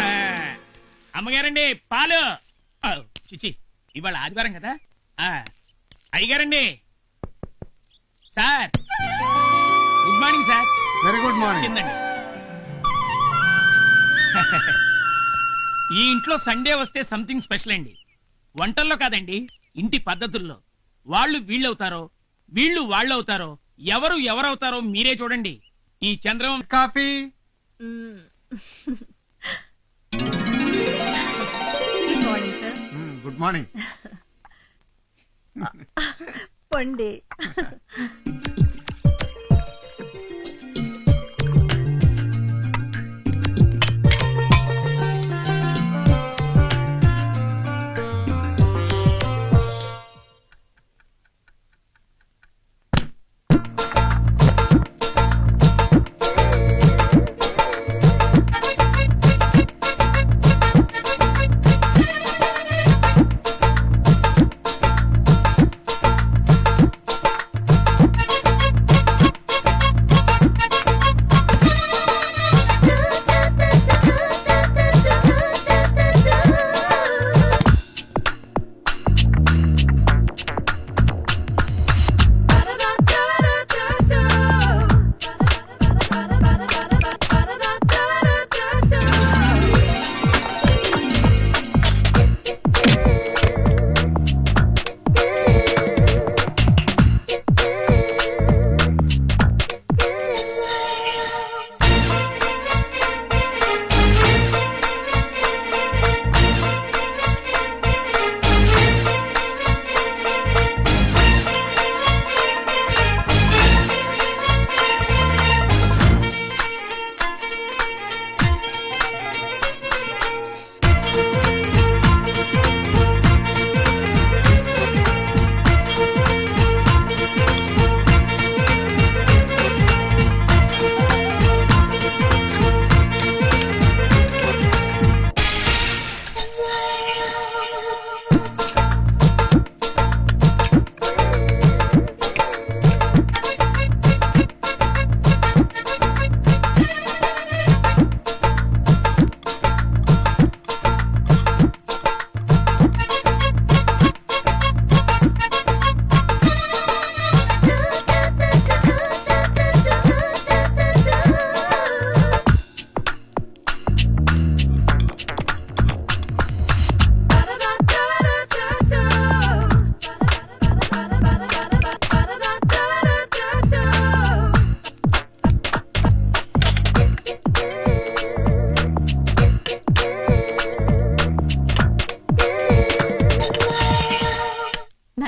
ఆ, అమ్మగారండి పాలు. ఆ, చిచి ఇవాళ ఆదివారం కదా? ఆ, అయ్యగారండి. Sir. Good morning sir very good morning కిందండి ఈ ఇంట్లో సండే వస్తే సంథింగ్ స్పెషల్ అండి. వంటల్లో కాదండి ఇంటి పద్ధతుల్లో. వాళ్ళు వీళ్ళవుతారో వీళ్ళు వాళ్ళు అవుతారో ఎవరు ఎవరవుతారో మీరే చూడండి. ఈ Chandram coffee. Good morning sir good morning పండి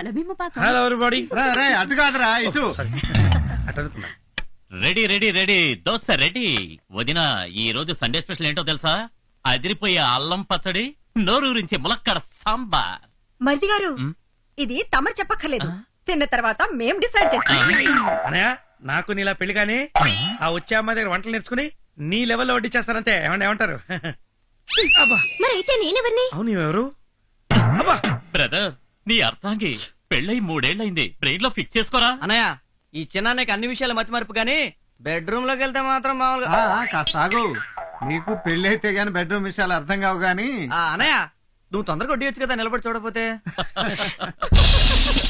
నలభీమ పాకం. హలో ఎవరిబాడీ రే రే అటు కాదురా ఇటు. Ready ready ready. Dosa ready. వదిన ఈ రోజు సండే స్పెషల్ ఏంటో తెలుసా? అదిరిపోయే అల్లం పచ్చడి నోరూరించే ములక్కడ సాంబార్. మరిది గారు మ్? ఇది తమరు చెప్పక్కర్లేదు. తిన్న తర్వాత మేం డిసైడ్ చేస్తాం. అనయా నాకు నీలా పెళ్ళి కానీ ఆ? వచ్చే అమ్మాయి దగ్గర వంటలు నేర్చుకుని నీ లెవెల్లో వడ్డించేస్తానంతే ఏమండి ఏమంటారు? అబ్బా. మరి అయితే నేనెవరిని? అవును ఎవరు? అబ్బా! బ్రదర్ నీ అర్థాంగి పెళ్ళై మూడేళ్ళైంది బ్రెయిన్లో ఫిక్స్ చేసుకోరా. అన్నయ్య ఈ చిన్నాన్నకి అన్ని విషయాలు మతి మరుపు కానీ బెడ్రూమ్లోకి వెళ్తే మాత్రం మామూలుగా ఆగు. నీకు పెళ్ళి అయితే గాని బెడ్రూమ్ విషయాలు అర్థం కావు గాని. ఆ, అన్నయ్య నువ్వు తొందరగా కొట్టియొచ్చు కదా నిలబడి చూడపోతే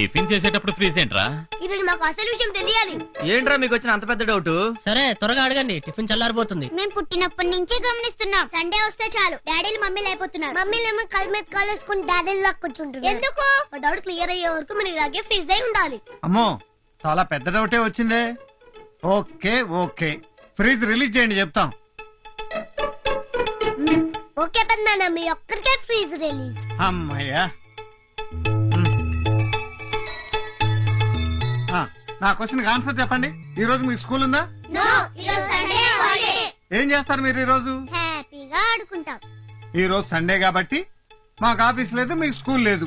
టిఫిన్ చేసేటప్పుడు ఫ్రీజ్ ఏంట్రా? ఈరోజు మాకు అసలు విషయం తెలియాలి. ఏంట్రా మీకు వచ్చిన అంత పెద్ద డౌట్ సరే త్వరగా అడగండి. టిఫిన్ చల్లారిపోతుంది. మేము పుట్టినప్పటి నుంచి గమనిస్తున్నాం. సండే వస్తే చాలు. డాడీలు మమ్మీలు అయిపోతున్నారు. మమ్మీలు ఏమో కళ్ళ మీద కాలేసుకుని డాడీలు లాగా కూర్చుంటున్నారు. ఎందుకు? మా డౌట్ క్లియర్ అయ్యే వరకు మనం ఇలాగే ఫ్రీజ్ అయి ఉండాలి. అమ్మో చాలా పెద్ద డౌటే వచ్చిందే. Okay okay. ఫ్రిజ్ రిలీజ్ చేయండి చెప్తాం. ఓకే పెద్దనాన్న మీ ఒక్కరికే ఫ్రీజ్ రిలీజ్ అమ్మయ్యా. నా క్వశ్చన్ ఆన్సర్ చెప్పండి. ఈ రోజు మీకు స్కూల్ ఉందా? ఏం చేస్తారు మీరు ఈ రోజు? హ్యాపీగా ఆడుకుంటాం. ఈ రోజు సండే కాబట్టి మాకు ఆఫీస్ లేదు మీకు స్కూల్ లేదు.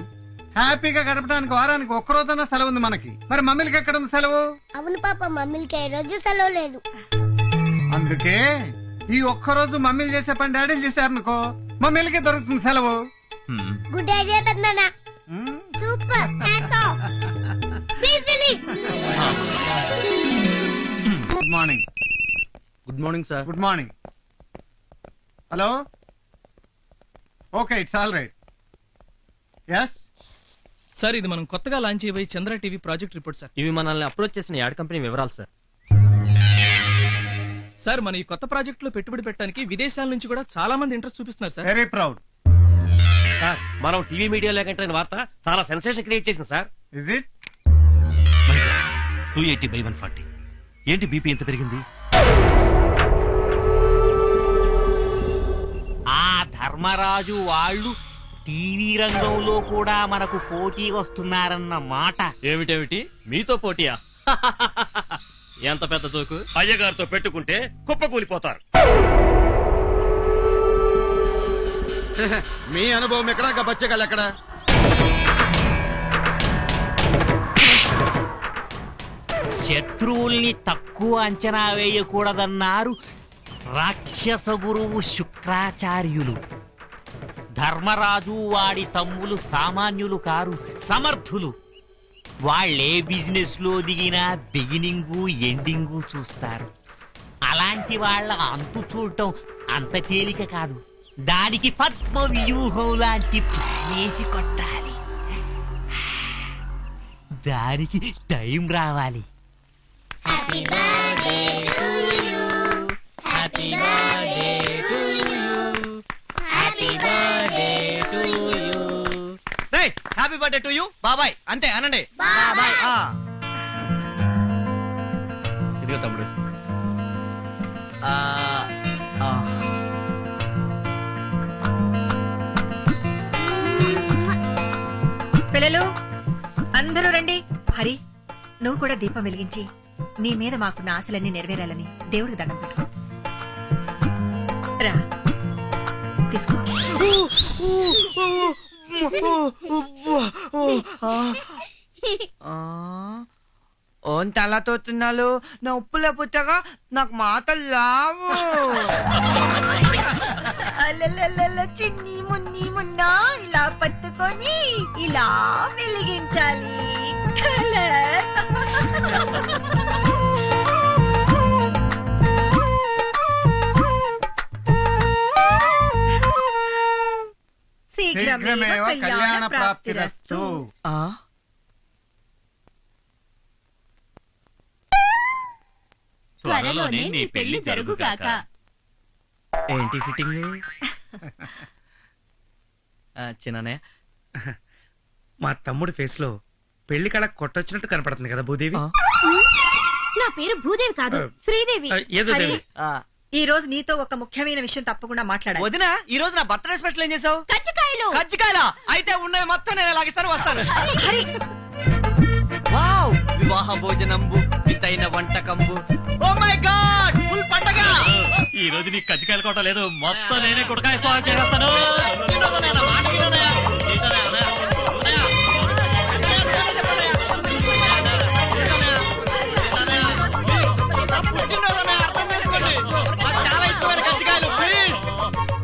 హ్యాపీగా గడపడానికి వారానికి ఒక్క రోజన్నా సెలవు ఉంది మనకి. మరి మమ్మీలకి ఎక్కడ ఉంది సెలవు? అవును పాప మమ్మీలకి ఏ రోజు సెలవు లేదు. అందుకే ఈ ఒక్క రోజు మమ్మీలు చేసే పని డాడీలు చేశారనుకో మమ్మీలకి దొరుకుతుంది సెలవు. Good idea super morning good morning sir good morning hello okay it's all right yes sir ఇది మనం కొత్తగా లాంచ్ చేయబోయే Chandra TV project report sir ఇవి మనల్ని అప్రోచ్ చేసిన యాడ్ కంపెనీ వివరాలు సార్ సార్ మన ఈ కొత్త ప్రాజెక్ట్లో పెట్టుబడి పెట్టడానికి విదేశాల నుంచి కూడా చాలా మంది ఇంట్రెస్ట్ చూపిస్తున్నారు సార్ వెరీ ప్రౌడ్ సార్ మనం టీవీ మీడియాలో కంటే వార్త చాలా సెన్సేషన్ క్రియేట్ చేసింది sir is it two eighty by one forty ఏంటి బీపీ ఎంత పెరిగింది? ఆ ధర్మరాజు వాళ్ళు టీవీ రంగంలో కూడా మనకు పోటీ వస్తున్నారన్న మాట. ఏమిటేమిటి? మీతో పోటీయా? ఎంత పెద్ద దూకు? అయ్యగారితో పెట్టుకుంటే కుప్పకూలిపోతారు మీ అనుభవం ఎక్కడ? బచ్చగలు ఎక్కడ? శత్రువుల్ని తక్కువ అంచనా వేయకూడదన్నారు రాక్షస గురువు శుక్రాచార్యులు. ధర్మరాజు వాడి తమ్ములు సామాన్యులు కారు సమర్థులు. వాళ్ళే బిజినెస్లో దిగినా బిగినింగు ఎండింగు చూస్తారు. అలాంటి వాళ్ళ అంతు చూడటం అంత తేలిక కాదు. దానికి పద్మ వ్యూహం లాంటి ప్లానేసి కొట్టాలి. దానికి టైం రావాలి. Happy birthday to you happy birthday to you happy birthday to you బాబాయ్ అంతే అనండి. బాబాయ్. ఆ. ఇదిగో తమ్ముడు. ఆ, ఆ. పిల్లలు అందరూ రండి. హరి నువ్వు కూడా దీపం వెలిగించి. నీ మీద మాకున్న ఆశలన్నీ నెరవేరాలని దేవుడికి దండం పెట్టు. రా. తీసుకో. ఆ. ఓన్ తల తోతున్నాలు నా ఉప్పుల పుట్టగా నాకు మాటలు లావు. అలలలల చిన్ని మున్ని మున్నా ఇలా పట్టుకొని ఇలా వెలిగించాలి. కలర్. శీఘ్రమేవ కళ్యాణ ప్రాప్తిరస్తు. ఆ? త్వరలోనే నీ పెళ్ళి జరుగుగాక. ఏంటి ఫిట్టింగ్? చిన్ననే మా తమ్ముడి ఫేస్లో పెళ్ళి కళ కొట్టొచ్చినట్టు కనపడుతుంది కదా భూదేవి. నా పేరు భూదేవి కాదు శ్రీదేవి. ఏదో హరి, దేవి. ఆ. ఈ రోజు నీతో ఒక ముఖ్యమైన విషయం తప్పకుండా మాట్లాడాలి. వదినా ఈ రోజు నా బర్త్డే స్పెషల్ ఏం చేసావు? కచ్చకాయలు కజ్జికాయలా? అయితే ఉన్నవి మొత్తం నేను లాగిస్తాను వస్తాను. హరి. వావ్ వివాహ భోజనంబు వితైన వంటకంబు. ఓ మై గాడ్ ఫుల్ పండగ. ఈ రోజు నీకు కజ్జికాయలు కొట్టలేదు మొత్తం నేనే కుడకాయ స్వాగతం చేస్తాను